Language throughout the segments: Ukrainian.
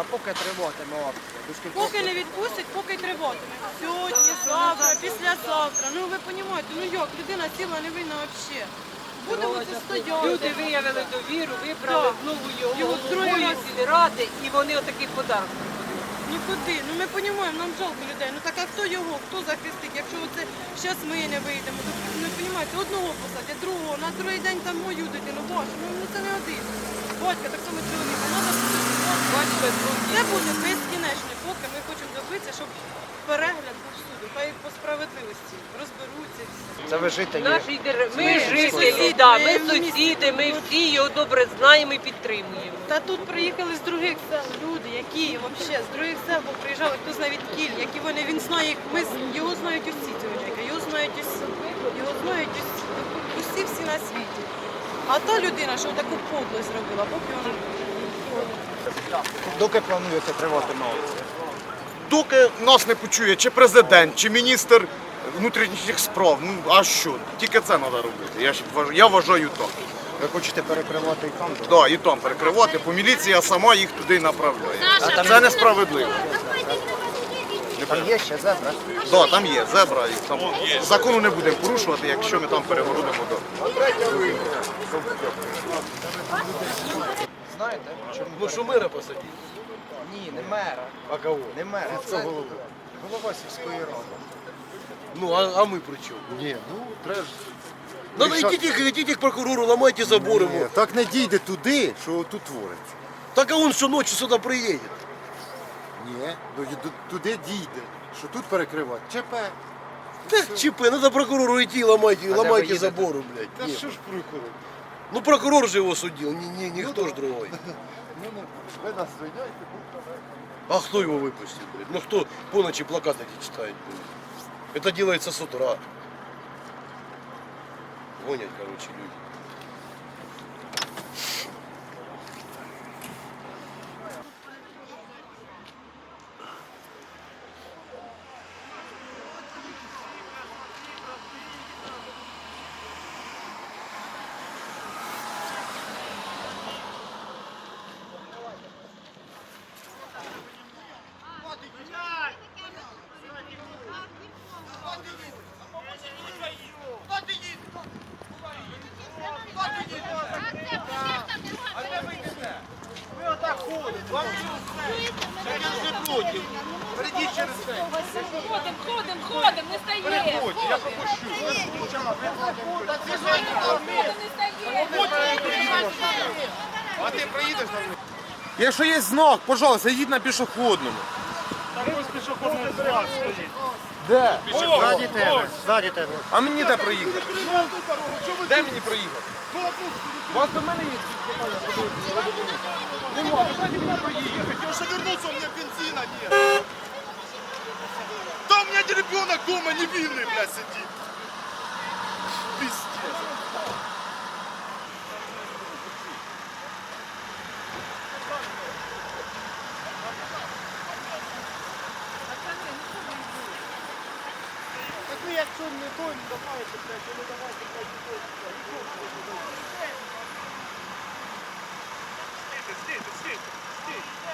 А поки триватиме акція. До? Поки не відпустять, поки й триватиме. Сьогодні, завтра, післязавтра. Ну ви розумієте, ну як, людина сіла не винна взагалі. Будемо це стояти. Люди виявили довіру, вибрали Так. знову Його його другої сільради, і вони отакий подарок. Нікуди. Ну ми розуміємо, нам жалко людей. Ну так а хто його, хто захистить? Якщо оце зараз ми не вийдемо, то ну розумієте, одного посадять, другого, на другий день там мою дитину, вашу. Ну, ну це не один. Батька, так само чоловіка. Надо Бачите, Це буде безкінечно, поки ми хочемо добитися, щоб перегляд був суду. Хай по справедливості розберуться. Це ви жителі. державі. Ми Ми жителі, да, ми сусіди, ми всі його добре знаємо і підтримуємо. Та тут приїхали з других сел люди, які взагалі з других сел бо приїжджали, хто знає від кіль, які вони, він знає, ми, його знають усі цього чоловіка, його знають усі, його знають усі, усі всі на світі. А та людина, що таку подлость зробила, поки вона Доки планується триватиме акція? Доки нас не почує чи президент, чи міністр внутрішніх справ. Ну а що? Тільки це треба робити. Я, ж вваж- я вважаю так. Ви хочете перекривати і там? так? Да, і там перекривати, бо міліція сама їх туди направляє. Це несправедливо. Там є ще зебра? Да, там є зебра, і там закону не будемо порушувати, якщо ми там перегородимо дорогу. Знаєте? Чому? Ну що мера посадили? Ні, не мера. А кого? Не мера, це голова. Голова сільської ради. Ну, а, а ми при чому? Ні, ну треба ж. Надо Рішати- йдіть, їх- йдіть їх прокурору, ламайте забори. Ні, так не дійде туди, що тут твориться. Так а он щоночі сюди приїде. Ні, ну, і ду- туди дійде, що тут перекривати. ЧП. Та чіпи, надо прокурору йти, ламайте, ламайте забору, блядь. Ні. що ж прикурить? Ну прокурор же его судил, ні, ні, ніхто ж другой. Ну, ну, ви нас звиняєте, А кто его выпустит, блядь? Ну кто по ночи плакаты эти читает, блядь? Это делается с утра. Гонят, короче, люди. Ходим, ходим, не стає. Я пропущу. не стає. Якщо є знак, пожалуйста, йдіть на пішохідному. Де? Ззаді тебе, ззаді тебе. А мені де проїхати? Де мені проїхати? У вас до мене є Нема, ну дайте мені проїхати. Я же вернулся, у меня бензина нет. блядь, ребенок дома невинный, блядь, сидит. Пиздец. Так вы як не той, не давайте, блядь, не давайте, блядь, не той, блядь. Стійте, стійте, стійте, стійте.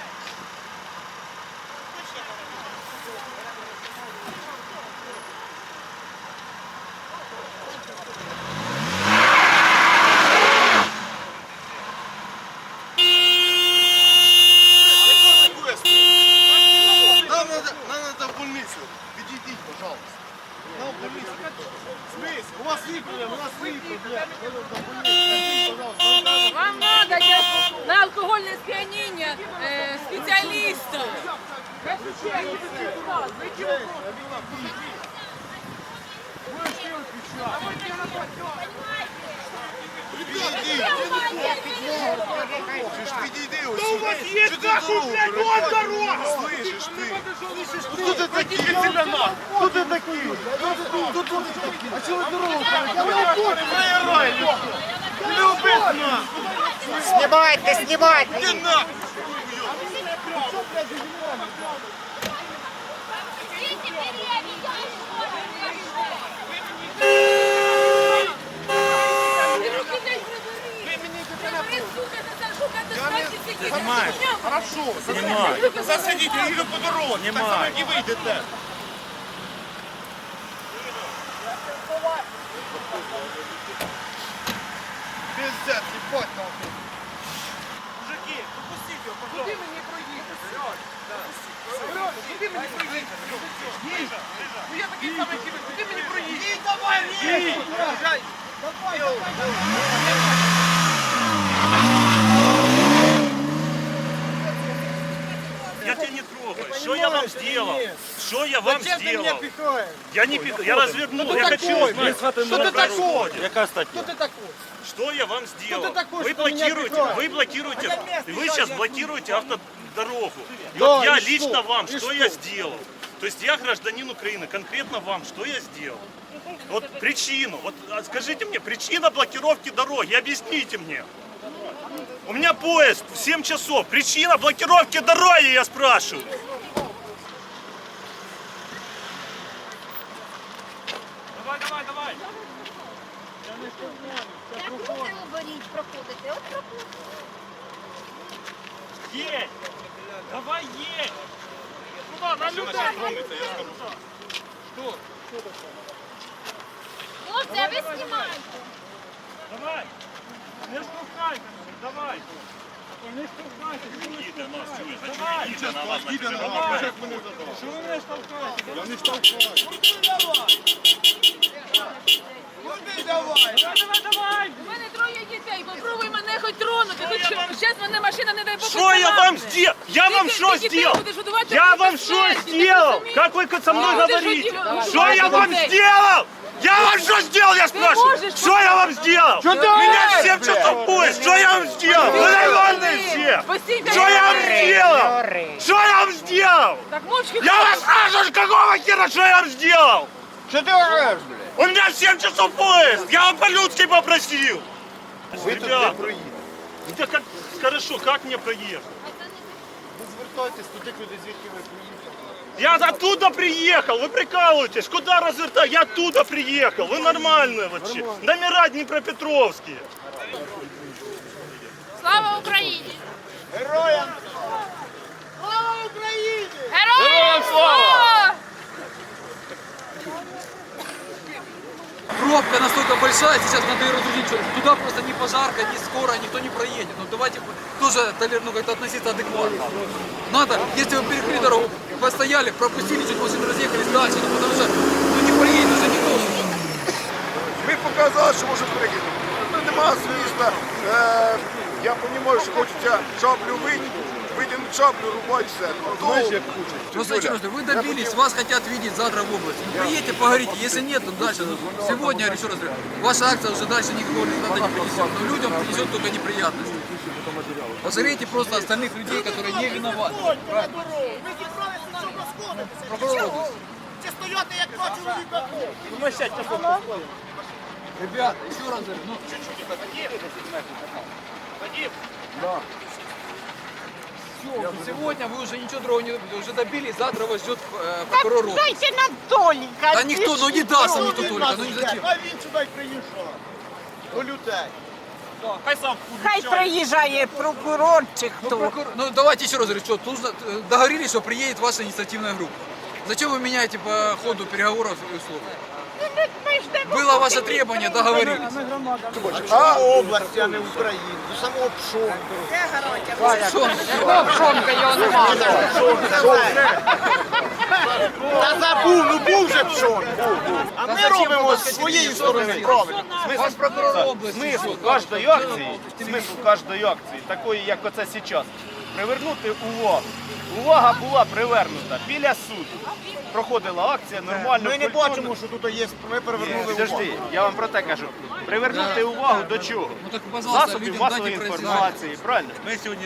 Да у вас є нахуй, блядь, вон дорога! Слышиш ти? Хто ти такий? Тебе на! Хто ти такий? Тут, тут, а чого дорогу? Нахуй! Які Хорошо, засидіть. Засидіть, я їду по дорозі. Так само, як і ви йдете. Пиздец, їбать нахуй. Мужики, пропустіть його, пожалуйста. Куди мені проїхати? Сережа, куди мені проїхати? Їдь. Ну я такий самий, як і ви. Куди мені проїхати? Їдь, давай, їдь. Давай, давай. Я тебя не трогаю. Что я вам сделал? Что я вам сделал? Я не пихаю. Я развернул. Я хочу узнать, что происходит. Яка стаття? Хто ти такий? Что я вам сделал? такой, Вы что меня блокируете, пихаешь? вы блокируете, вы сейчас блокируете автодорогу. И Да, вот я и что? лично вам, И что я сделал? То есть я гражданин Украины, конкретно вам, что я сделал? Вот причину, вот а, скажите мне, причина блокировки дороги, объясните мне. У меня поезд в 7 часов, причина блокировки дороги, я спрашиваю. Давай, давай, давай. Говоріть, проходите. От проходите. Есть! Давай есть! Куда? На людей! Хлопці, а ви знімаєте. Давай! Не штовхай давай! Не штовхайте! Їде нас, чуєш, чого їде на вас? Їде на Давай! вас. Що ви мене штовхаєте? Я не штовхаю. Куди давай? Давай, давай, давай! У хоч тронути. Хоч зараз мене машина не дай Бог. Что я вам сделал? Я вам что сделал? Я вам что сделал? Как вы со мной Будешь говорите? удивлен. Что я вам сделал? Я вам что сделал, я спрашиваю? можешь Что я вам сделал? Меня в 7 часов поезд. Что я вам сделал? Вы нормальные все. Постійте. Что я вам сделал? Что я вам сделал? Так мовчки. Я вас спрашиваю, какого хера, что я вам сделал? Що ти ореш, блядь? У меня в 7 часов поезд. Я вам по-людски попросил. Ви тут не Ребят, проїдете. да как, хорошо, как мне проехать? Ви звертайтесь туди, куди звідки ви приїхали. Я оттуда приехал, вы прикалываетесь, куда развертай? Я оттуда приехал, вы нормальные вообще. Номера Днепропетровские. Слава Україні! Героям! Слава Україні! Героям слава! Пробка настолько большая, сейчас надо ее разгрузить, что туда просто ни пожарка, ни скорая, никто не проедет. Ну давайте тоже толер- ну, как-то относиться адекватно. Надо, если вы перекрыли дорогу, постояли, пропустили, чуть машины разъехались дальше, ну потому что ну, не проедет уже никто. Ми показали, що можемо прийняти. Ну, нема звісно. Е, я розумію, що хочеться шаблю вийти, Витягнути шаблю, рубати все. Ну, Знаєш, як хочуть. Просто еще раз, вы добились, вас хотят видеть завтра в области. Ну, приедьте, поговорите, если нет, то дальше. ну, Сегодня, я еще раз говорю, ваша акция уже дальше никого не надо не принесет. Но людям принесет только неприятности. Пожалейте просто остальных людей, которые не виноваты. Прокурор области. Чи стояти, як два чоловіка? Ребят, еще раз говорю, ну, Все, сегодня вы уже ничего другого не добились, уже добились, завтра вас ждет э, прокурор области. Дайте нам Толіка. Да никто, ну не даст вам никто только, ну не зачем. А він сюди приїжджав. До людей. Хай приїжджає прокурор чи Ну, хто. прокурор- ну, давайте еще раз говорю, что тут э, договорились, что приедет ваша инициативная группа. Зачем вы меняете по ходу переговоров условия? Было ваше требование, договорились. А області, а не Україну. До самого пшонку. Та забув, ну був же пшон. А ми робимо з своєї сторони. Правильно. Вас прокурор. Смисл кожної акції, смисл кожної акції, такої, як оце зараз, привернути увагу. Увага була привернута біля суду. Проходила акція нормально. Ми не культурно. бачимо, що тут є. Ми Ні, перевернули увагу. Подожди, я вам про те кажу. Привернути увагу до чого? Ну так, пожалуйста, Засобів людям масової дайте інформації, правильно? Ми сьогодні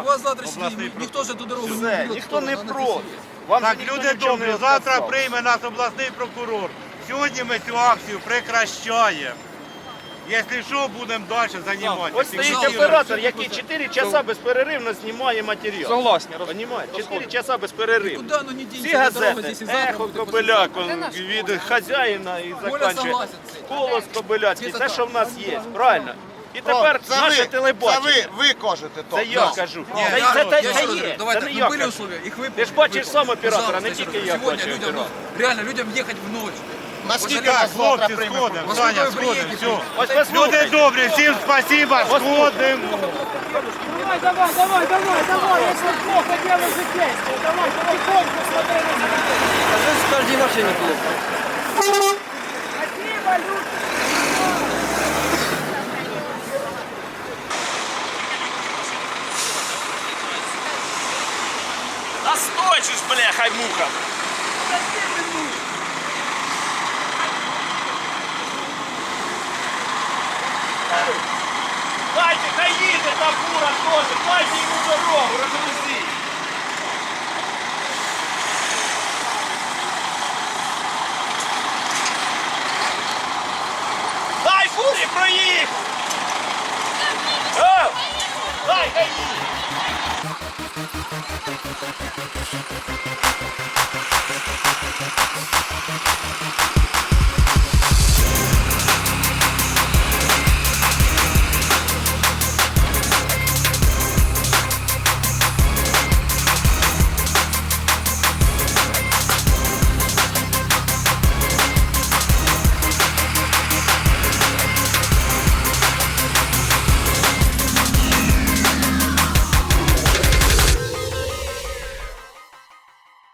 У вас завтрашний день, никто же эту дорогу не Все, ніхто не проти. Вам Так, же ніхто люди нічого добрі, завтра відказав. прийме нас обласний прокурор. Сьогодні ми цю акцію прекращаємо. Якщо що, будемо далі займатися. Ось стоїть Пожалуйста. оператор, який 4 часа безперервно знімає матеріал. Согласні. Понимаєте? 4 часа безперервно. Куда ну не Всі деньги, эта дорога газети, здесь и завтра ехо будет Кобиляк, он від хазяїна і Коля заканчує согласен з цим. голос Кобиляцький, це що в нас є, правильно? І тепер Це наше ви, це телебачення. ви, ви кажете то. Це я Да. кажу. Не, Це, я, це, я це, еще це раз говорю, є. давайте, Це не ну я были кажу. условия, их выполнили. Ти ж бачиш выполнили. сам оператора, Пожалуйста, не еще тільки раз. я Сегодня бачу людям, ну, оператора. реально, людям ехать в ночь. Наскільки Пожалуйста, вас завтра прийме? Во сколько вы приедете? Ось Люди послухайте. добрі, всім спасибо, сходимо. Давай, давай, давай, давай, давай, если плохо делаешь действие, давай, потихоньку смотри на людей. Спасибо, люди. А стой же ж, бля, хаймуха.